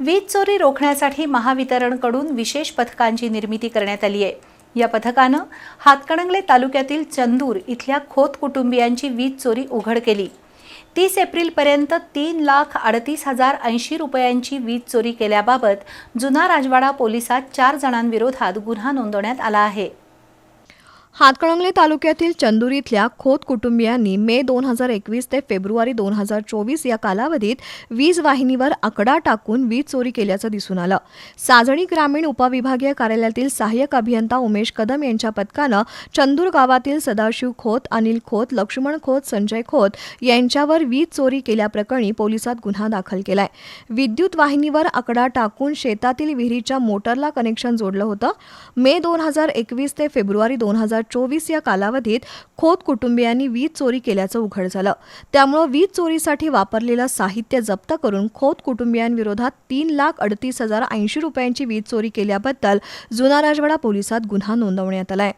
वीज चोरी रोखण्यासाठी महावितरणकडून विशेष पथकांची निर्मिती करण्यात आली आहे. या पथकानं हातकणंगले तालुक्यातील चंदूर इथल्या खोत कुटुंबियांची वीज चोरी उघड केली. तीस एप्रिलपर्यंत तीन लाख अडतीस हजार ऐंशी रुपयांची वीज चोरी केल्याबाबत जुना राजवाडा पोलिसात चार जणांविरोधात गुन्हा नोंदवण्यात आला आहे. हातकणंगले तालुक्यातील चंदूर इथल्या खोत कुटुंबियांनी मे दोन हजार एकवीस ते फेब्रुवारी दोन हजार चोवीस या कालावधीत वीज वाहिनीवर आकडा टाकून वीज चोरी केल्याचं दिसून आलं. साजणी ग्रामीण उपविभागीय कार्यालयातील सहाय्यक अभियंता उमेश कदम यांच्या पथकानं चंदूर गावातील सदाशिव खोत अनिल खोत लक्ष्मण खोत संजय खोत यांच्यावर वीज चोरी केल्याप्रकरणी पोलिसात गुन्हा दाखल केलाय. विद्युत वाहिनीवर आकडा टाकून शेतातील विहिरीच्या मोटरला कनेक्शन जोडलं होतं. मे दोन हजार एकवीस ते फेब्रुवारी दोन हजार चोवीस या कालावधीत खोत कुटुंबियांनी वीज चोरी केल्याचं उघड झालं. त्यामुळं वीज चोरीसाठी वापरलेलं साहित्य जप्त करून खोत कुटुंबियांविरोधात तीन लाख अडतीस हजार ऐंशी रुपयांची वीज चोरी केल्याबद्दल जुना राजवाडा पोलिसात गुन्हा नोंदवण्यात आलाय.